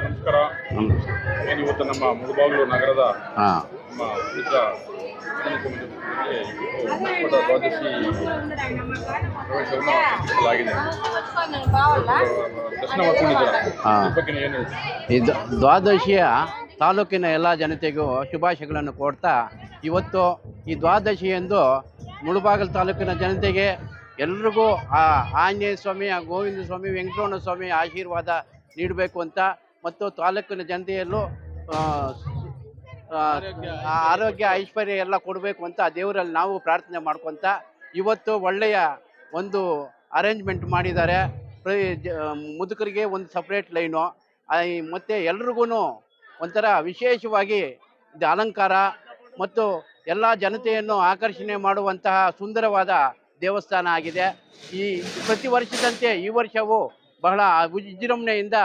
ನಮಸ್ಕಾರ ಇವತ್ತು ನಮ್ಮ ಮುಳಬಾಗಿಲು ನಗರದ ನಮ್ಮ ದ್ವಾದಶಿ ಪ್ರವೇಶವನ್ನು ಆಚರಿಸಲಾಗಿದೆ ದರ್ಶನ ಮಾಡ್ಕೊಂಡಿದ್ದಾರೆ ಹಾ. ಬಗ್ಗೆ ಏನು ಹೇಳ್ತೀರಿ? ದ್ವಾದಶಿಯ ತಾಲೂಕಿನ ಎಲ್ಲ ಜನತೆಗೂ ಶುಭಾಶಯಗಳನ್ನು ಕೊಡ್ತಾ ಇವತ್ತು ಈ ದ್ವಾದಶಿ ಎಂದು ಮುಳುಬಾಗಲ್ ತಾಲೂಕಿನ ಜನತೆಗೆ ಎಲ್ರಿಗೂ ಆ ಆಂಜನೇಯ ಸ್ವಾಮಿ ಆ ಗೋವಿಂದ ಸ್ವಾಮಿ ವೆಂಕಟರಮಣ ಸ್ವಾಮಿ ಆಶೀರ್ವಾದ ನೀಡಬೇಕು ಅಂತ ಮತ್ತು ತಾಲೂಕಿನ ಜನತೆಯಲ್ಲೂ ಆರೋಗ್ಯ ಐಶ್ವರ್ಯ ಎಲ್ಲ ಕೊಡಬೇಕು ಅಂತ ದೇವರಲ್ಲಿ ನಾವು ಪ್ರಾರ್ಥನೆ ಮಾಡ್ಕೊತ ಇವತ್ತು ಒಳ್ಳೆಯ ಒಂದು ಅರೇಂಜ್ಮೆಂಟ್ ಮಾಡಿದ್ದಾರೆ. ಮುದುಕರಿಗೆ ಒಂದು ಸಪ್ರೇಟ್ ಲೈನು ಮತ್ತು ಎಲ್ರಿಗೂ ಒಂಥರ ವಿಶೇಷವಾಗಿ ಇದು ಅಲಂಕಾರ ಮತ್ತು ಎಲ್ಲ ಜನತೆಯನ್ನು ಆಕರ್ಷಣೆ ಮಾಡುವಂತಹ ಸುಂದರವಾದ ದೇವಸ್ಥಾನ ಆಗಿದೆ. ಈ ಪ್ರತಿ ವರ್ಷದಂತೆ ಈ ವರ್ಷವೂ ಬಹಳ ವಿಜೃಂಭಣೆಯಿಂದ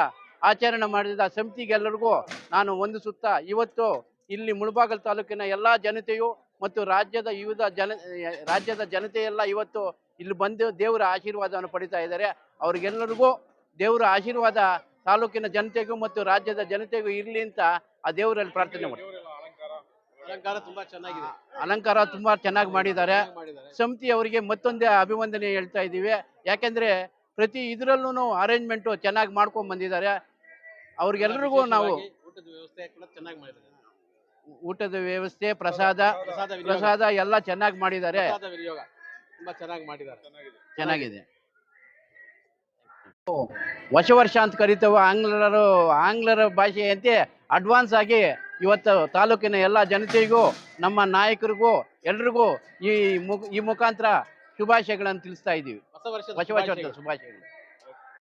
ಆಚರಣೆ ಮಾಡಿದ ಸಮಿತಿಗೆಲ್ಲರಿಗೂ ನಾನು ಒಂದು ಸುತ್ತ ಇವತ್ತು ಇಲ್ಲಿ ಮುಳಬಾಗಲ್ ತಾಲೂಕಿನ ಎಲ್ಲ ಜನತೆಯು ಮತ್ತು ರಾಜ್ಯದ ವಿವಿಧ ಜನ ರಾಜ್ಯದ ಜನತೆಯೆಲ್ಲ ಇವತ್ತು ಇಲ್ಲಿ ಬಂದು ದೇವರ ಆಶೀರ್ವಾದವನ್ನು ಪಡಿತಾ ಇದ್ದಾರೆ. ಅವ್ರಿಗೆಲ್ಲರಿಗೂ ದೇವರ ಆಶೀರ್ವಾದ ತಾಲೂಕಿನ ಜನತೆಗೂ ಮತ್ತು ರಾಜ್ಯದ ಜನತೆಗೂ ಇರಲಿ ಅಂತ ಆ ದೇವರಲ್ಲಿ ಪ್ರಾರ್ಥನೆ ಮಾಡಿ ಅಲಂಕಾರ ತುಂಬಾ ಚೆನ್ನಾಗಿದೆ. ಅಲಂಕಾರ ತುಂಬಾ ಚೆನ್ನಾಗಿ ಮಾಡಿದ್ದಾರೆ. ಮಾಡಿದ್ದಾರೆ ಸಮಿತಿ ಅವರಿಗೆ ಮತ್ತೊಂದೇ ಅಭಿವಂದನೆ ಹೇಳ್ತಾ ಇದ್ದೀವಿ. ಯಾಕೆಂದ್ರೆ ಪ್ರತಿ ಇದರಲ್ಲೂ ಅರೇಂಜ್ಮೆಂಟು ಚೆನ್ನಾಗಿ ಮಾಡ್ಕೊಂಡು ಬಂದಿದ್ದಾರೆ. ಅವ್ರಿಗೆಲ್ರಿಗೂ ನಾವು ಊಟದ ವ್ಯವಸ್ಥೆ ಕೂಡ ಚೆನ್ನಾಗಿ ಮಾಡಿದ್ದಾರೆ. ಊಟದ ವ್ಯವಸ್ಥೆ ಪ್ರಸಾದ ಪ್ರಸಾದ ವಿನಿಯೋಗ. ಪ್ರಸಾದ ಎಲ್ಲ ಚೆನ್ನಾಗಿ ಮಾಡಿದ್ದಾರೆ. ಪ್ರಸಾದ ವಿನಿಯೋಗ ತುಂಬಾ ಚೆನ್ನಾಗಿ ಮಾಡಿದ್ದಾರೆ. ಚೆನ್ನಾಗಿದೆ. ವರ್ಷ ಹೊಸ ವರ್ಷ ಅಂತ ಕರಿತೇವೆ ಆಂಗ್ಲರು ಆಂಗ್ಲರ ಭಾಷೆಯಂತೆ ಅಡ್ವಾನ್ಸ್ ಆಗಿ ಇವತ್ತು ತಾಲೂಕಿನ ಎಲ್ಲ ಜನತೆಗೂ ನಮ್ಮ ನಾಯಕರಿಗೂ ಎಲ್ರಿಗೂ ಈ ಮುಖ ಈ ಮುಖಾಂತರ ಶುಭಾಶಯಗಳನ್ನು ತಿಳಿಸ್ತಾ ಇದ್ದೀವಿ. ಹೊಸ ವರ್ಷದ ಹೊಸ ವರ್ಷದ ಶುಭಾಶಯಗಳು. ಶುಭಾಶಯಗಳು.